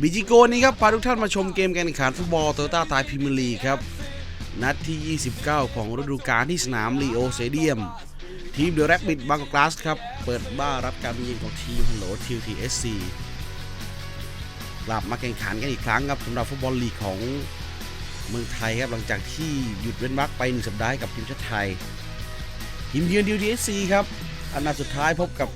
บิจิโกนี้ครับพาทุกท่านมาชมเกมการแข่งขันฟุตบอลโตโยต้าไทยพรีเมียร์ลีกครับ นัดที่ 29 ของฤดูกาลที่สนามลีโอเตเดียม ทีมเดอะแรปปิดบางกอกกลาสครับ เปิดบ้ารับการเยือนของทีมฮัลโหลทีทีเอสซีกลับมาแข่งขันกันอีกครั้งครับสำหรับฟุตบอลลีกของเมืองไทยครับหลังจากที่หยุดเว้นวรรคไปหนึ่งสัปดาห์ให้กับทีมชาติไทย ทีมเยือนดีทีเอสซีครับอันดับสุดท้ายพบกับ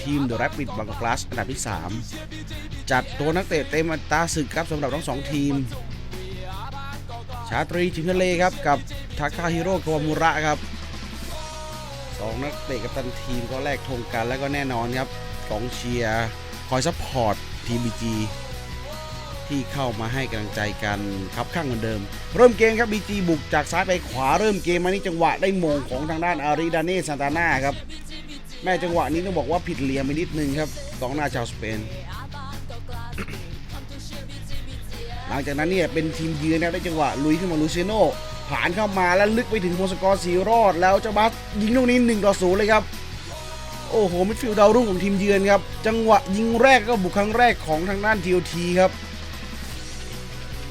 ทีมเดอะแรปปิดบางกอกกลาสอันดับที่ 3 จัดตัวนักเตะเต็มตาศึกครับสำหรับทั้งสองทีม ชาตรีชิมทะเลครับกับทาคาฮิโร่กาวามุระครับสองนักเตะกับตันทีมก็แลกธงกันแล้วก็แน่นอนครับกองเชียร์คอยซัพพอร์ตทีมบีจีที่เข้ามาให้กำลังใจกันครับข้างเหมือนเดิม เริ่มเกมครับบีจีบุกจากซ้ายไปขวาเริ่มเกมมานี่จังหวะได้มงของทางด้านอาริดาเน่ซานตาน่าครับแม่จังหวะนี้ต้องบอกว่าผิดเหลี่ยมไปนิดนึงครับกองหน้าชาวสเปน หลังจากนั้นเนี่ยเป็นทีมเยือนนะได้จังหวะลุยขึ้นมาลูเซโน่ผ่านเข้ามาแล้วลึกไปถึงพงศกรสีรอด แล้วเจ้าบัสยิงลูกนี้1ต่อ0เลยครับโอ้โหมิดฟิลด์ดาวรุ่งของทีมเยือนครับ จังหวะยิงแรกก็บุกครั้งแรกของทางด้านทีโอทีครับ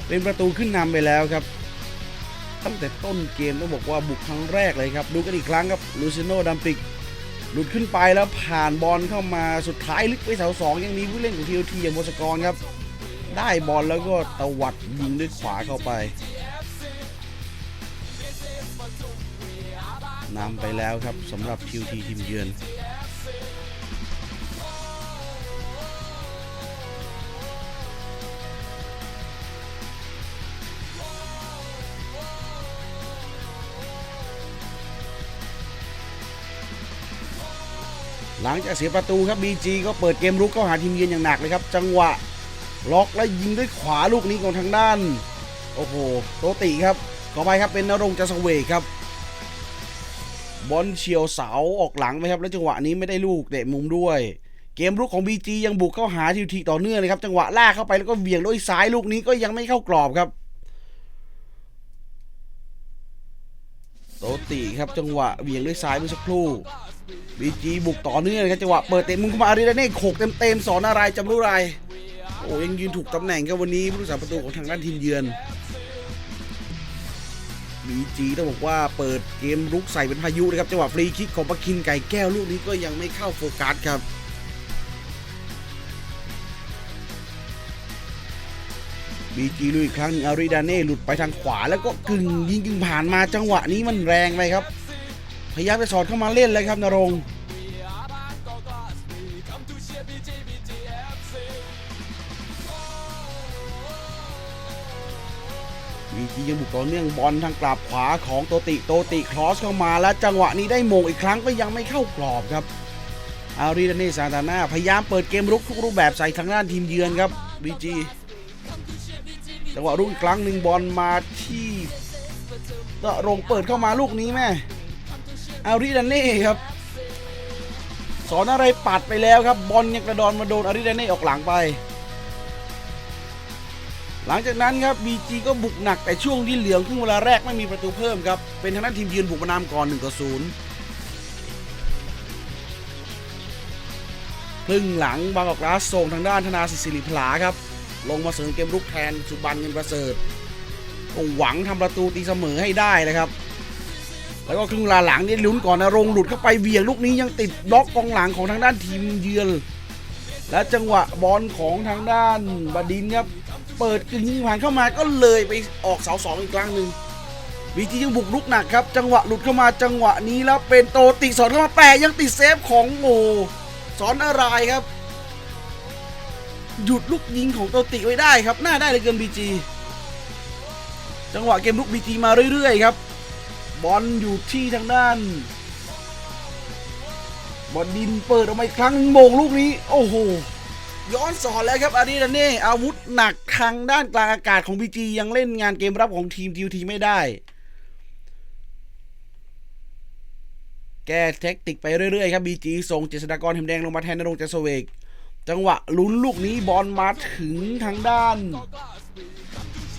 เป็นประตูขึ้นนำไปแล้วครับ ตั้งแต่ต้นเกมต้องบอกว่าบุกครั้งแรกเลยครับ ดูกันอีกครั้งครับลูเซโน่ดัมปิก หลุดขึ้นไปแล้วผ่านบอลเข้ามาสุดท้ายลึกไปเสาสองยังมีผู้เล่นของทีโอทีอย่างพงศกรครับ ได้บอลแล้วก็ตวัดยิงด้วยขวาเข้าไปนำไปแล้วครับสำหรับคิวทีทีมเยือนหลังจากเสียประตูครับ BG ก็เปิดเกมรุกเข้าหาทีมเยือนอย่างหนักเลยครับ จังหวะ ล็อกและยิงด้วยขวาลูกนี้ของทางด้าน โอ้โหโตติครับขอไปครับเป็นนรงจัสเวกครับ บอลเฉียวเสาออกหลังไปครับ แล้วจังหวะนี้ไม่ได้ลูกเตะมุมด้วย เกมรุกของ BG ยังบุกเข้าหาทีทีต่อเนื่องเลยครับ จังหวะลากเข้าไปแล้วก็เวียงด้วยซ้ายลูกนี้ก็ยังไม่เข้ากรอบครับโตติครับจังหวะเวียงด้วยซ้ายเมื่อสักครู่บีจีบุกต่อเนื่องครับจังหวะเปิดเตะมุมเข้ามาอาริดาเน่โขกเต็มๆสอนอะไรจำรู้ไร โอ้ยังยืนถูกตำแหน่งครับวันนี้ผู้รักษาประตูของทางด้านทีมเยือนบีจีต้องบอกว่าเปิดเกมรุกใส่เป็นพายุนะครับจังหวะฟรีคิกของปะคินไก่แก้วลูกนี้ก็ยังไม่เข้าโฟกัสครับบีจีลุยอีกครั้งหนึ่งอาริดาเน่หลุดไปทางขวาแล้วก็กึ่งยิงกึ่งผ่านมาจังหวะนี้มันแรงไปครับ พยายามจะสอดเข้ามาเล่นเลยครับนรงค์ วีจียังบุกต่อเนื่องบอลทางกลับขวาของโตติโตติครอสเข้ามาแล้วจังหวะนี้ได้โมงอีกครั้งก็ยังไม่เข้ากรอบครับอารีดาเนซานตาน่าพยายามเปิดเกมรุกทุกรูปแบบใส่ทางด้านทีมเยือนครับวีจีจังหวะรุกอีกครั้งหนึ่งบอลมาที่นรงเปิดเข้ามาลูกนี้แม่อาริดาเน่ครับ สอนอะไรปัดไปแล้วครับบอลยังกระดอนมาโดนอาริดาเน่ออกหลังไป หลังจากนั้นครับบีจีก็บุกหนักแต่ช่วงที่เหลืองครึ่งเวลาแรกไม่มีประตูเพิ่มครับ เป็นทางด้านทีมยืนบุกมานำก่อน1ต่อ0ครึ่งหลังบางกอกกลาสส่งทางด้านธนาศิริพลาครับ ลงมาเสริมเกมรุกแทนสุบันเงินประเสริฐก็หวังทำประตูตีเสมอให้ได้นะครับ แล้วก็ครึ่งเวลาหลังนี่ลุ้นก่อนนะรงหลุดเข้าไปเวียงลูกนี้ยังติดบล็อกกองหลังของทางด้านทีมเยือนและจังหวะบอลของทางด้านบดินครับ เปิดกึ่งยิงผ่านเข้ามาก็เลยไปออกเสาสองอีกครั้งหนึ่งวีจียังบุกลุกหนักครับ จังหวะหลุดเข้ามาจังหวะนี้แล้วเป็นโตติสอนเข้ามาแปะยังติดเซฟของโอสอนอะไรครับ หยุดลูกยิงของโตติไว้ได้ครับหน้าได้เลยเกินบีจีจังหวะเกมลุกบีจีมาเรื่อยๆครับ บอลอยู่ที่ทางด้าน บอลดินเปิดออกมาอีกครั้งหนึ่งโมงลูกนี้ โอ้โห ย้อนสอนแล้วครับอาริดาเน่อาวุธหนักทางด้านกลางอากาศของบีจียังเล่นงานเกมรับของทีมทีทีไม่ได้ แก้เทคนิคไปเรื่อยๆครับบีจีส่งเจษฎากรเห็มแดงลงมาแทนนรงค์จัสเวกจังหวะลุ้นลูกนี้บอลมาถึงทางด้าน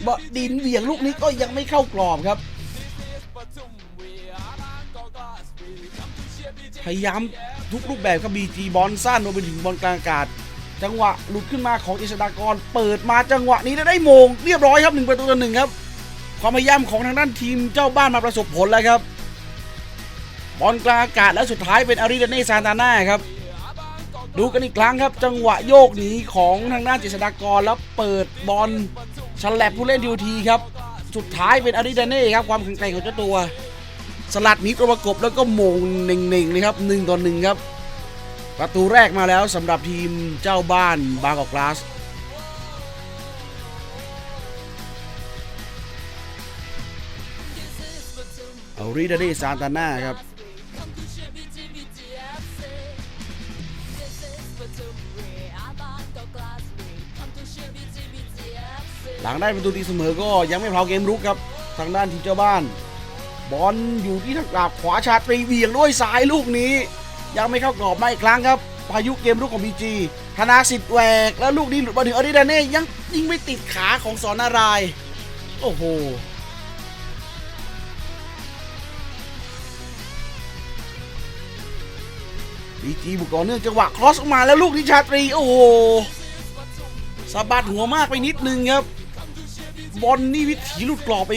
บอดินเหวี่ยงลูกนี้ก็ยังไม่เข้ากรอบครับ พยายามทุกรูปแบบครับบีจีบอลสั้นรวมไปถึงบอลกลางอากาศ จังหวะหลุดขึ้นมาของอิสดากร เปิดมาจังหวะนี้แล้ได้โมงเรียบร้อยครับหนึ่งประตูต่อหนึ่งครับความพยายามของทางด้านทีมเจ้าบ้านมาประสบผลแล้วครับบอลกลางอากาศและสุดท้ายเป็นอาริเดเน่ซานตาน่าครับ ดูกันอีกครั้งครับ จังหวะโยกหนีของทางด้านจิษฎากรแล้วเปิดบอลฉลับผู้เล่นทีทีครับ สุดท้ายเป็นอาริเดเน่ครับความแข็งแกร่งของเจ้าตัว สลัดหนีตัวประกบแล้วก็โมงเน่งๆเลยครับหนึ่งต่อหนึ่งครับ ประตูแรกมาแล้วสำหรับทีมเจ้าบ้านบางกอกกลาสอาริเดเน่ซานตาน่าครับ หลังได้ประตูตีเสมอก็ยังไม่เพลาเกมรุกครับ ทางด้านทีมเจ้าบ้าน บอลอยู่ที่ทางกราบขวาชาตรีเวียงด้วยซ้ายลูกนี้ ยังไม่เข้ากรอบมาอีกครั้งครับ พายุเกมรุกของบีจีธนาสิทธิ์แหวก แล้วลูกนี้หลุดมาถึงอริเดเน่ยังยิงไม่ติดขาของสอนาราย โอ้โหบีจีบุกต่อเนื่องจังหวะครอสออกมาแล้วลูกนิชาตรี โอ้โหสะบัดหัวมากไปนิดนึงครับ บอลนี่วิถีหลุดกรอบไป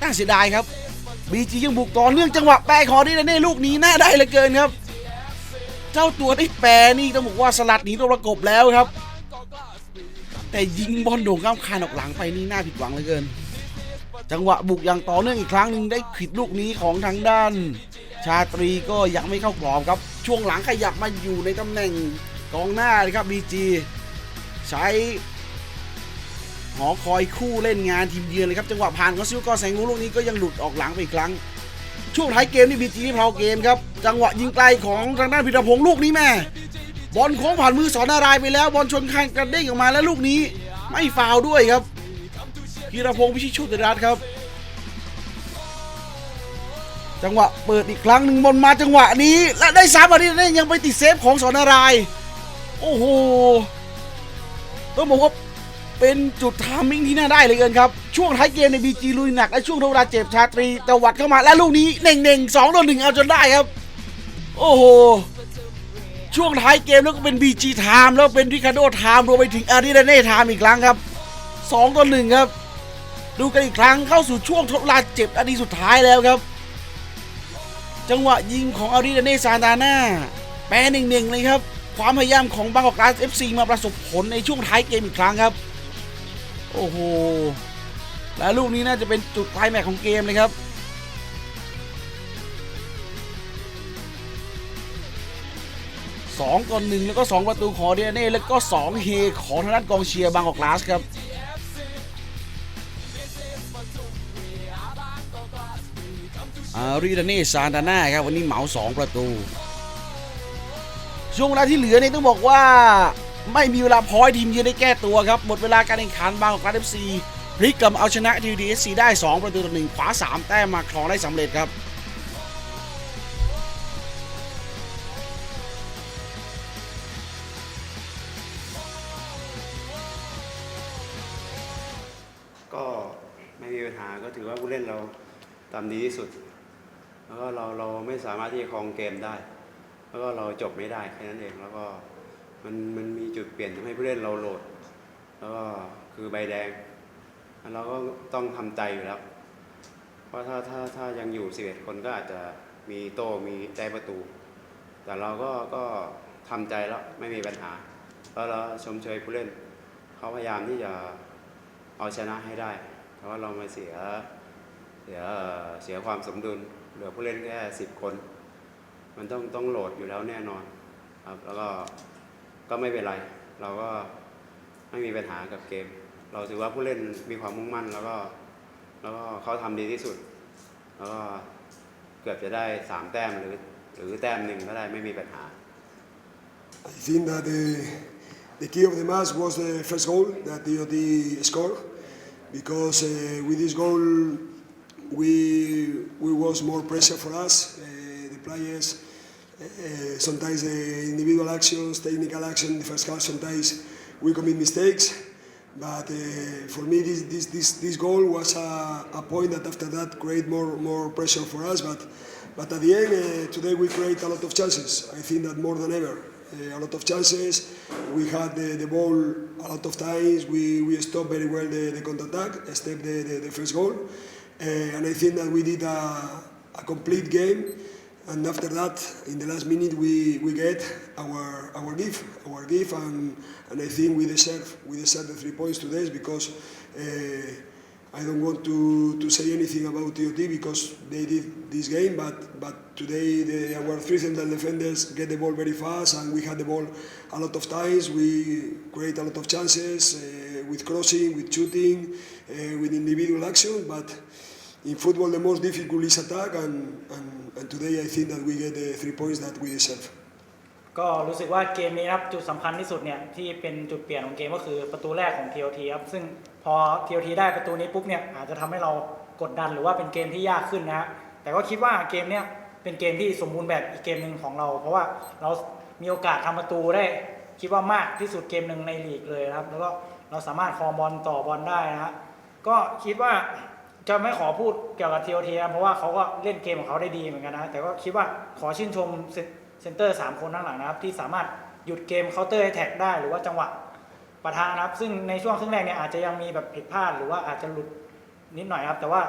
น่าเสียดายครับบีจียังบุกต่อเนื่องจังหวะแปรคอที่เน่ลูกนี้น่าได้เหลือเกินครับ เจ้าตัวได้แปรนี่ต้องบอกว่าสลัดหนีตัวประกบแล้วครับ แต่ยิงบอลโด่งข้ามคานออกหลังไปนี่น่าผิดหวังเหลือเกิน จังหวะบุกอย่างต่อเนื่องอีกครั้งหนึ่งได้ขิดลูกนี้ของทางด้าน ชาตรีก็ยังไม่เข้ากรอบครับ ช่วงหลังขยับมาอยู่ในตำแหน่งกองหน้าเลยครับบีจีใช้หอคอยคู่เล่นงานทีมเยือนเลยครับ จังหวะผ่านของซิลกอแสงงูลูกนี้ก็ยังหลุดออกหลังไปอีกครั้ง ช่วงท้ายเกมนี่บีจีไม่เพลาเกมครับ จังหวะยิงไกลของทางด้านพิรพงศ์ลูกนี้แม่บอลโค้งผ่านมือสอนนารายไปแล้วบอลชนคานกระเด้งออกมาแล้วลูกนี้ไม่ฟาวด้วยครับพิรพงศ์พิชิตโชติรัตน์ครับ จังหวะเปิดอีกครั้งหนึ่งบอลมาจังหวะนี้ และได้สามอาทิตย์นี้ยังไปติดเซฟของสอนนาราย โอ้โหต้องบอกว่า เป็นจุดทามมิ่งที่น่าได้เลยเกินครับ ช่วงท้ายเกมในบีจีลุยหนักและช่วงทวดาเจ็บชาตรีตวัดเข้ามาและลูกนี้เน่งเน่งๆสองต่อหนึ่งเอาจนได้ครับ โอ้โห ช่วงท้ายเกมแล้วก็เป็นบีจีไทม์แล้วเป็นริคาโดไทม์รวมไปถึงอาริเดเน่ไทม์อีกครั้งครับสองต่อหนึ่งครับ ดูกันอีกครั้งเข้าสู่ช่วงทดลาเจ็บนาทีสุดท้ายแล้วครับ จังหวะยิงของอาริเดเน่ซานตาน่าแปรหนึ่งๆเลยครับความพยายามของบางกอกกราสเอฟซีมาประสบผลในช่วงท้ายเกมอีกครั้งครับ โอ้โห และลูกนี้น่าจะเป็นจุดไคลายแม็กของเกมเลยครับ สองต่อหนึ่งแล้วก็สองประตูของเดียเน่แล้วก็สองเฮของทางด้านกองเชียร์บางกอกลาสครับอาริดาเน่ซานตาน่าครับ วันนี้เหมาสองประตู ช่วงเวลาที่เหลือเนี่ยต้องบอกว่า ไม่มีเวลาพอยทีมเยือนได้แก้ตัวครับ หมดเวลาการแข่งขันบางกอกกราสเอฟซีพลิกกลับเอาชนะทีดีเอสซีได้ 2 ประตูต่อหนึ่งขวา 3 แต้มมาครองได้สำเร็จครับก็ไม่มีปัญหาก็ถือว่าผู้เล่นเราทำดีที่สุด แล้วก็เราเราไม่สามารถที่จะครองเกมได้ แล้วก็เราจบไม่ได้แค่นั้นเองแล้วก็ มันมันมีจุดเปลี่ยนทำให้ผู้เล่นเราโหลด แล้วก็คือใบแดงเราก็ต้องทำใจอยู่แล้ว เพราะถ้าถ้าถ้ายังอยู่ 11 คนก็อาจจะมีโต้มีได้ประตู แต่เราก็ก็ทำใจแล้วไม่มีปัญหา แล้วเราชมเชยผู้เล่น เขาพยายามที่จะเอาชนะให้ได้เพราะว่าเรามาเสียเสียเสียความสมดุลเหลือผู้เล่นแค่สิบคน มันต้องต้องโหลดอยู่แล้วแน่นอนครับแล้วก็ ก็ไม่เป็นไร เราก็ไม่มีปัญหากับเกม เราถือว่าผู้เล่นมีความมุ่งมั่น แล้วก็แล้วก็เขาทำดีที่สุด แล้วก็เกือบจะได้สามแต้มหรือหรือแต้มหนึ่งก็ได้ไม่มีปัญหา I think that the, the key of the match was the first goal that DOT scored because uh, with this goal we we was more pressure for us. Uh, the players uh, sometimes the individual actions, technical action the first half sometimes we commit mistakes. But uh, for me, this, this, this, this goal was a, a point that after that create more, more pressure for us. But, but at the end, uh, today we create a lot of chances. I think that more than ever. uh, a lot of chances. We had the, the ball a lot of times. We, we stopped very well the, the counter attack, step the, the, the first goal. Uh, and I think that we did a, a complete game. And after that, in the last minute, we, we get our our gift, our gift, and, and I think we deserve we deserve the three points today because uh, I don't want to, to say anything about TOT because they did this game, but but today the, our three central defenders get the ball very fast, and we had the ball a lot of times. We create a lot of chances uh, with crossing, with shooting, uh, with individual action, but in football the most difficult is attack and, and, and today I think that we get the three points that we deserve. ก็รู้สึกว่าเกมนี้นะครับจุดสำคัญที่สุดเนี่ยที่เป็นจุดเปลี่ยนของเกมก็คือประตูแรกของ TOT ครับซึ่งพอ TOT ได้ประตูนี้ปุ๊บเนี่ยอาจจะทำให้เรากดดันหรือว่าเป็นเกมที่ยากขึ้นนะฮะแต่ก็คิดว่าเกมเนี้ยเป็นเกมที่สมบูรณ์แบบอีกเกมหนึ่งของเรา เพราะว่าเรามีโอกาสทำประตูได้ คิดว่ามากที่สุดเกมหนึ่งในลีกเลยนะครับ แล้วก็เราสามารถครองบอลต่อบอลได้นะฮะก็คิดว่า จะไม่ขอพูดเกี่ยวกับ TOT นะเพราะว่าเขาก็เล่นเกมของเขาได้ดีเหมือนกันนะ แต่ก็คิดว่าขอชื่นชมเซนเตอร์ 3 คนข้างหลังนะครับ ที่สามารถหยุดเกมเคาน์เตอร์แท็กได้หรือว่าจังหวะปะทะนะครับ ซึ่งในช่วงครึ่งแรกเนี่ยอาจจะยังมีแบบผิดพลาดหรือว่าอาจจะหลุดนิดหน่อยครับ แต่ว่า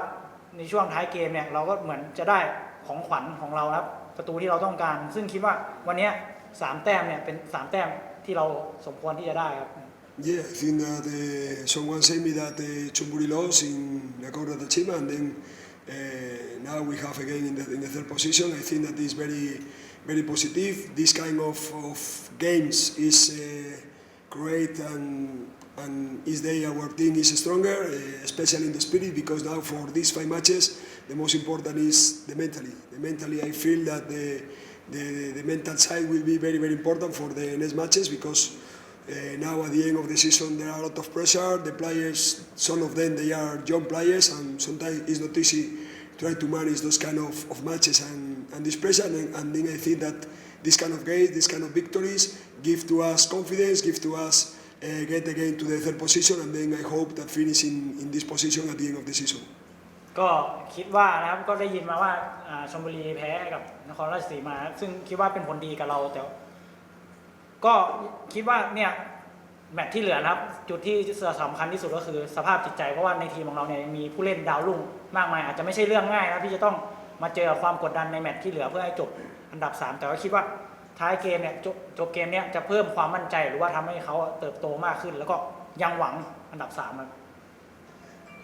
ในช่วงท้ายเกมเนี่ยเราก็เหมือนจะได้ของขวัญของเราครับ ประตูที่เราต้องการ ซึ่งคิดว่าวันนี้สามแต้มเนี่ยเป็นสามแต้มที่เราสมควรที่จะได้ครับ Yeah, I think that uh, someone said me that uh, Chumburi lost in the Corda de Chima, and then uh, now we have again in the, in the third position. I think that is very, very positive. This kind of, of games is uh, great, and and each day our team is stronger, uh, especially in the spirit, because now for these five matches, the most important is the mentally. The mentally, I feel that the the, the mental side will be very, very important for the next matches because. Uh, now at the end of the season there are a lot of pressure. The players, some of them they are young players, and sometimes it's not easy trying to manage those kind of, of matches and, and this pressure. And, and then I think that this kind of games, this kind of victories, give to us confidence, give to us uh, get again to the third position, and then I hope that finish in, in this position at the end of the season. ก็คิดว่านะครับก็ได้ยินมาว่าอ่าชลบุรีแพ้กับนครราชสีมา ซึ่งคิดว่าเป็นผลดีกับเราแต่ ก็คิดว่าเนี่ยแมตช์ที่เหลือนะครับ จุดที่สำคัญที่สุดก็คือสภาพจิตใจเพราะว่าในทีมของเราเนี่ยมีผู้เล่นดาวรุ่งมากมาย อาจจะไม่ใช่เรื่องง่ายนะที่จะต้องมาเจอความกดดันในแมตช์ที่เหลือเพื่อให้จบอันดับ 3 แต่ว่าคิดว่าท้ายเกมเนี่ยจบจบเกมเนี้ยจะเพิ่มความมั่นใจหรือว่าทำให้เขาเติบโตมากขึ้น แล้วก็ยังหวังอันดับ3ครับ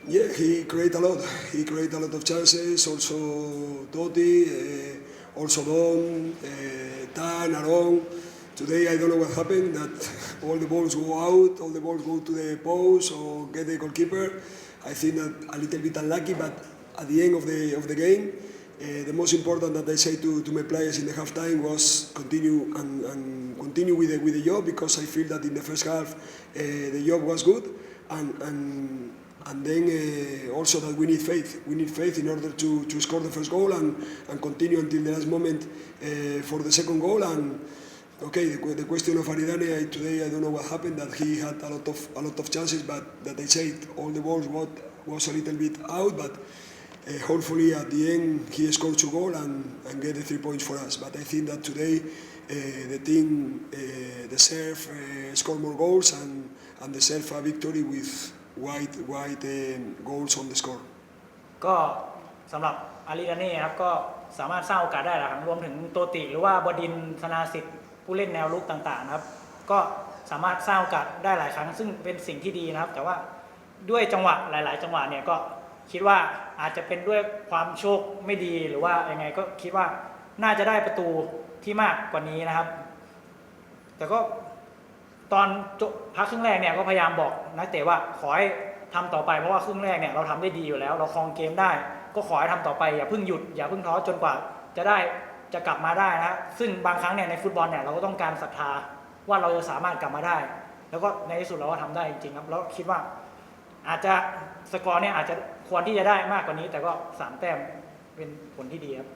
Yeah, he create a lot. He create a lot of chances. Also Totti, uh, also Don, uh, Tan, Aaron. Today I don't know what happened. That all the balls go out, all the balls go to the post or get the goalkeeper. I think that a little bit unlucky, but at the end of the of the game, uh, the most important that I say to, to my players in the halftime was continue and, and continue with the, with the job because I feel that in the first half uh, the job was good and and and then uh, also that we need faith. We need faith in order to, to score the first goal and, and continue until the last moment uh, for the second goal. And okay, the, que- the question of Aridane I, today, I don't know what happened. That he had a lot of a lot of chances, but that I said all the balls got, was a little bit out. But uh, hopefully at the end he scored two goals and, and get the three points for us. But I think that today uh, the team uh, deserve uh, score more goals and, and deserve a victory with white white um, goals on the score. ก็สำหรับอาริดาเน่ครับก็สามารถสร้างโอกาสได้หลายครั้งรวมถึงโตติหรือว่าบดินทร์ธนาสิทธิ์ ผู้เล่นแนวรุกต่างๆนะครับ ก็สามารถสร้างโอกาสได้หลายครั้ง ซึ่งเป็นสิ่งที่ดีนะครับ แต่ว่าด้วยจังหวะหลาย ๆ จังหวะเนี่ยก็คิดว่าอาจจะเป็นด้วยความโชคไม่ดีหรือว่ายังไงก็คิดว่าน่าจะได้ประตูที่มากกว่านี้นะครับ แต่ก็ตอนจบพักครึ่งแรกเนี่ยก็พยายามบอกนักเตะว่าขอให้ทำต่อไปเพราะว่าครึ่งแรกเนี่ยเราทำได้ดีอยู่แล้ว เราครองเกมได้ ก็ขอให้ทำต่อไปอย่าเพิ่งหยุดอย่าเพิ่งท้อจนกว่าจะได้ จะกลับมาได้นะซึ่งบางครั้งเนี่ยในฟุตบอลเนี่ยเราก็ต้องการศรัทธาว่าเราจะสามารถกลับมาได้ แล้วก็ในที่สุดเราก็ทำได้จริงๆครับแล้วคิดว่าอาจจะสกอร์เนี่ยอาจจะควรที่จะได้มากกว่านี้ แต่ก็สามแต้มเป็นผลที่ดีครับ